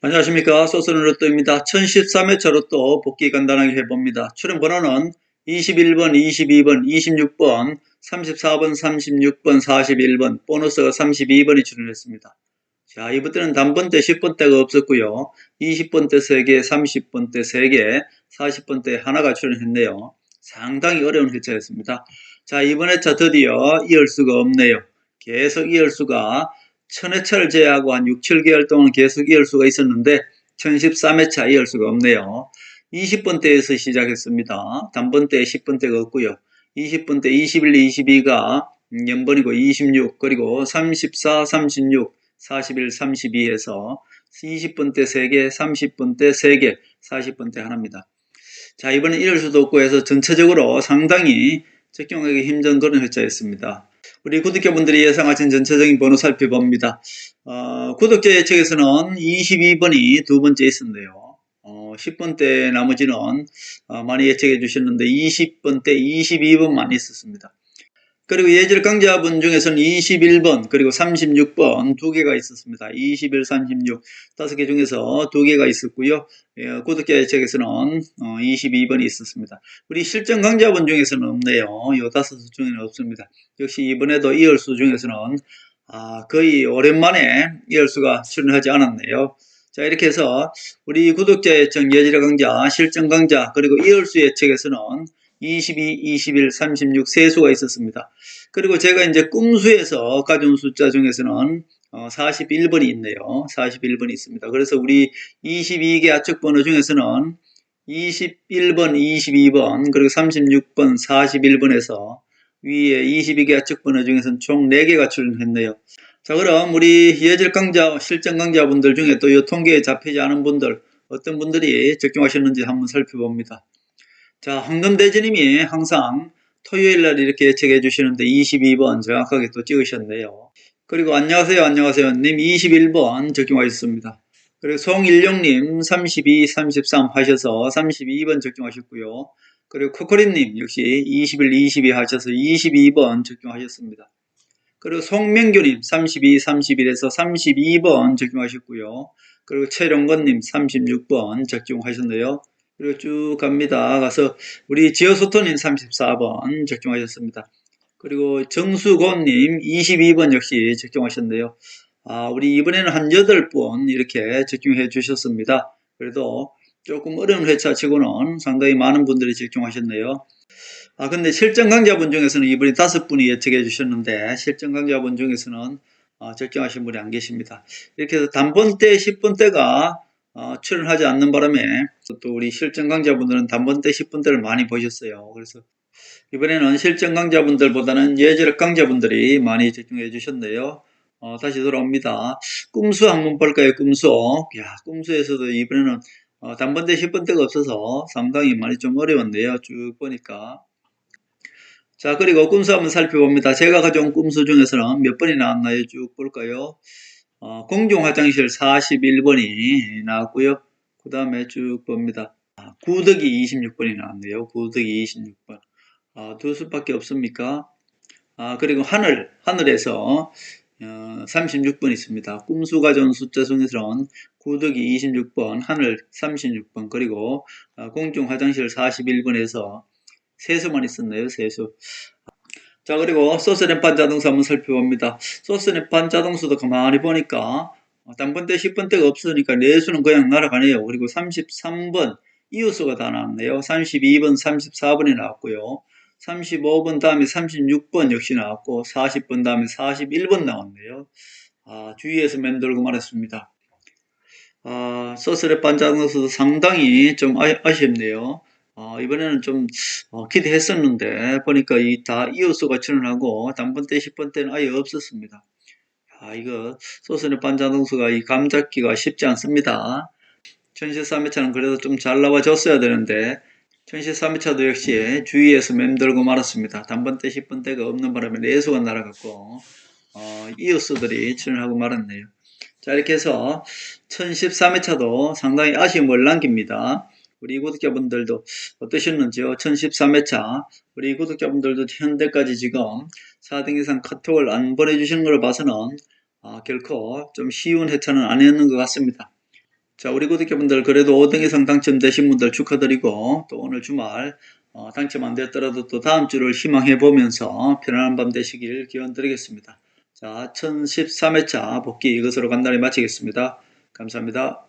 안녕하십니까. 소스는 로또입니다. 1013회 차 로또 복귀 간단하게 해봅니다. 출연 번호는 21번, 22번, 26번, 34번, 36번, 41번, 보너스가 32번이 출연했습니다. 자, 이번때는 단번대 10번대가 없었고요. 20번대 3개, 30번대 3개, 40번대 하나가 출연했네요. 상당히 어려운 회차였습니다. 자, 이번 회차 드디어 이을 수가 없네요. 계속 이을 수가 1000회차를 제외하고 한 6, 7개월 동안 계속 이을 수가 있었는데 1013회차 이을 수가 없네요. 20번대에서 시작했습니다. 단번대 10번대가 없고요. 20번대 21, 22가 연번이고 26 그리고 34, 36, 41, 32에서 20번대 3개, 30번대 3개, 40번대 하나입니다. 자 이번엔 이럴 수도 없고 해서 전체적으로 상당히 적용하기 힘든 그런 회차였습니다. 우리 구독자분들이 예상하신 전체적인 번호 살펴봅니다. 어, 구독자 예측에서는 22번이 두 번째 있었는데요. 어, 10번대 나머지는 어, 많이 예측해 주셨는데 20번대 22번만 있었습니다. 그리고 예절 강자분 중에서는 21번 그리고 36번 두 개가 있었습니다. 21, 36 다섯 개 중에서 두 개가 있었고요. 예, 구독자 예측에서는 어, 22번이 있었습니다. 우리 실전 강자분 중에서는 없네요. 요 다섯 수 중에는 없습니다. 역시 이번에도 이열수 중에서는 아, 거의 오랜만에 이열수가 출연하지 않았네요. 자 이렇게 해서 우리 구독자 예측 예절 강자, 실전 강자 그리고 이열수 예측에서는 22, 21, 36 세 수가 있었습니다. 그리고 제가 이제 꿈수에서 가져온 숫자 중에서는 어, 41번이 있네요. 41번이 있습니다. 그래서 우리 22개 압축 번호 중에서는 21번, 22번, 그리고 36번, 41번에서 위에 22개 압축 번호 중에서는 총 4개가 출연했네요. 자, 그럼 우리 예절 강자, 실전 강자분들 중에 또 이 통계에 잡히지 않은 분들, 어떤 분들이 적용하셨는지 한번 살펴봅니다. 자, 황금대지님이 항상 토요일 날 이렇게 예측해 주시는데 22번 정확하게 또 찍으셨네요. 그리고 안녕하세요, 안녕하세요. 님 21번 적용하셨습니다. 그리고 송일령님 32, 33 하셔서 32번 적용하셨고요. 그리고 코코리님 역시 21, 22 하셔서 22번 적용하셨습니다. 그리고 송명규님 32, 31에서 32번 적용하셨고요. 그리고 최령건님 36번 적용하셨네요. 그리고 쭉 갑니다. 가서 우리 지어소토님 34번 적용하셨습니다. 그리고 정수곤님 22번 역시 적용하셨네요. 아, 우리 이번에는 한 8번 이렇게 적용해 주셨습니다. 그래도 조금 어려운 회차 치고는 상당히 많은 분들이 적용하셨네요. 아, 근데 실전 강자분 중에서는 이번에 다섯 분이 예측해 주셨는데, 실전 강자분 중에서는 어, 적용하신 분이 안 계십니다. 이렇게 해서 단번대, 10번대가 어, 출연하지 않는 바람에 또 우리 실전 강자분들은 단번대, 10번대를 많이 보셨어요. 그래서 이번에는 실전 강자분들보다는 예절 강자분들이 많이 적용해 주셨네요. 어, 다시 돌아옵니다. 꿈수 한번 볼까요? 꿈수. 야, 꿈수에서도 이번에는 어, 단번대 10번대가 없어서 상당히 많이 좀 어려웠네요. 쭉 보니까. 자, 그리고 꿈수 한번 살펴봅니다. 제가 가져온 꿈수 중에서는 몇 번이 나왔나요? 쭉 볼까요? 어, 공중 화장실 41번이 나왔고요. 그 다음에 쭉 봅니다. 아, 구덕이 26번이 나왔네요. 구덕이 26번. 아, 두 수밖에 없습니까? 아, 그리고 하늘, 하늘에서 어, 36번 있습니다. 꿈수 가져온 숫자 중에서는 구덕이 26번, 하늘 36번, 그리고 어, 공중 화장실 41번에서 세수만 있었네요. 세수. 자 그리고 소스랩판 자동수 한번 살펴봅니다. 소스랩판 자동수도 가만히 보니까 어, 단번대 10번대가 없으니까 내수는 그냥 날아가네요. 그리고 33번 이웃수가 다 나왔네요. 32번, 34번이 나왔고요. 35번 다음에 36번 역시 나왔고 40번 다음에 41번 나왔네요. 아, 주위에서 맴돌고 말았습니다. 아, 소스랩반 자동수도 상당히 좀 아, 쉽네요 어, 이번에는 좀 어, 기대했었는데 보니까 이 다 이웃수가 출연하고 단번대 10번대는 아예 없었습니다. 아, 이거 소스의 반자동수가 이 감잡기가 쉽지 않습니다. 1013회차는 그래도 좀 잘 나와줬어야 되는데 1013회차도 역시 주위에서 맴돌고 말았습니다. 단번대 10번대가 없는 바람에 내수가 날아갔고 어, 이웃수들이 출연하고 말았네요. 자 이렇게 해서 1013회차도 상당히 아쉬움을 남깁니다. 우리 구독자분들도 어떠셨는지요? 1013회차 우리 구독자분들도 현대까지 지금 4등 이상 카톡을 안 보내주시는 걸 봐서는 아, 결코 좀 쉬운 회차는 아니었는 것 같습니다. 자, 우리 구독자분들 그래도 5등 이상 당첨되신 분들 축하드리고 또 오늘 주말 어, 당첨 안 되었더라도 또 다음 주를 희망해 보면서 편안한 밤 되시길 기원 드리겠습니다. 자, 1013회차 복귀 이것으로 간단히 마치겠습니다. 감사합니다.